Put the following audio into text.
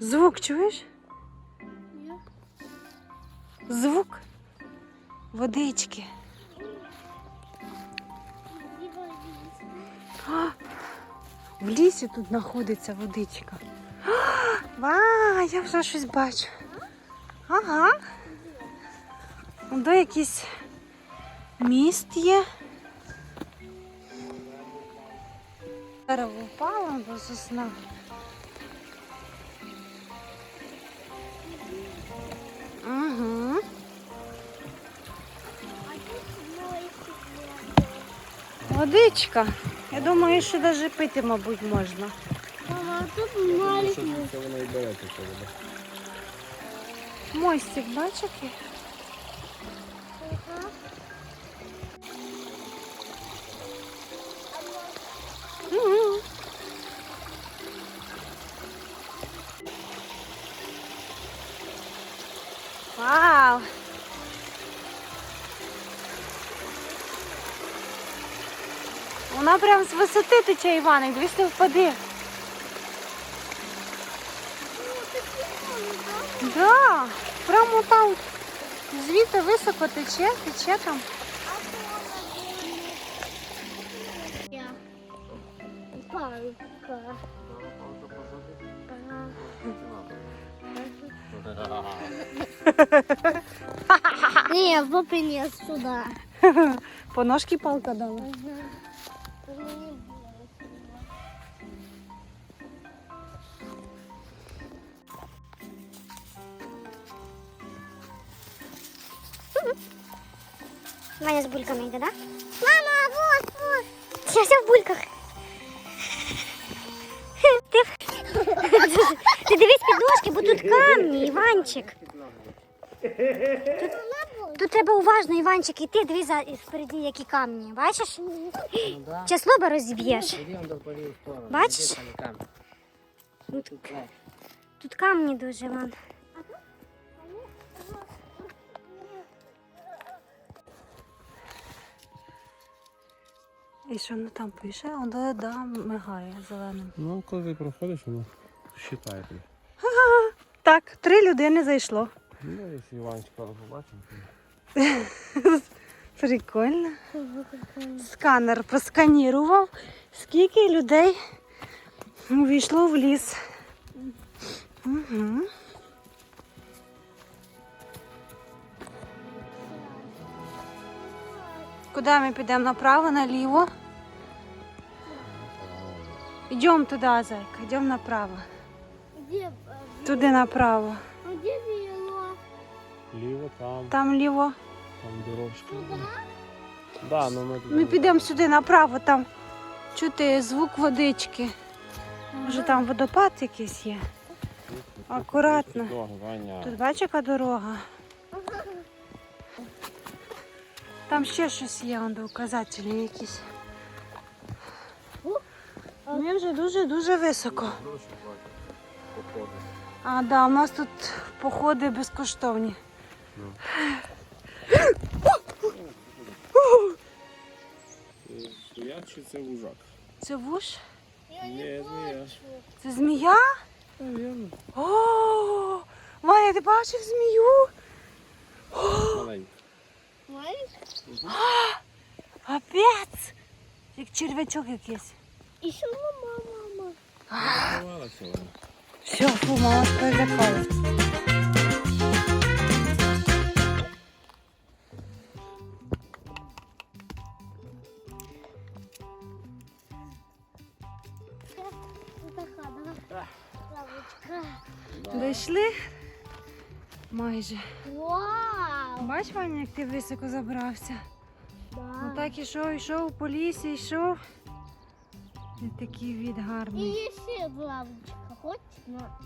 Звук чуєш? Звук водички. А, в лісі тут знаходиться водичка. А, я вже щось бачу. Ага. До якийсь міст є. Дерево впало до сосна. Водичка. Я думаю, що навіть пити, мабуть, можна. Мама, а тут маленький. Воно і береться це. Мостик. Вау! Вона прям з висоти тече, Іваник, дивись, не впади. Да, прямо там звідти високо тече, тече там. Палка. Не, его принес сюда. По ножки палка дала. Ваня с бульками йде, да? Мама, вот, вот. Я вся в бульках. Ти, ти дивись під ножки, бо тут камні, Іванчик. Тут, тут треба уважно, Іванчик, іти, дивись за, впереді, які камні. Бачиш? Ну да. Лоба розіб'єш. Іди он до полі сторону. Бачиш? Іди там, там. Тут, тут камні дуже вон. І що воно там пише? Воно да, мигає зеленим. Ну, коли ти проходиш, воно считає тобі. Так, три людини зайшло. Ну, якщо Іванчика побачимо. Прикольно. Сканер просканірував, скільки людей увійшло в ліс. Угу. Куди ми підемо? Направо, наліво? Йдемо туди, зайка, йдемо направо. Туди направо. а где? Ліво там, Там ліво. там дорожка. Да, ну ми. Ми підемо сюди направо, там чути звук водички. Може там водопад якийсь є. акуратно. Тут бачиш, яка дорога. Там ще щось є, он указателі якісь. Ми вже дуже-дуже високо. А, да, у нас тут походи безкоштовні. Стоячий це вужак. Це вуш? Ні, змія. Це змія? Навірно. О, Ваня, ти бачив змію? Маленький. Капець! Як червячок якийсь. Еще мама, мама. Заховалася. Все, фу, мама перелякалась. Дійшли? Майже. Вау! Бач, Ваня, як ти високо забрався. Да. Отак ішов, йшов по лісі, йшов. І такий від гарний. гарний. ще лавочка. хоч На.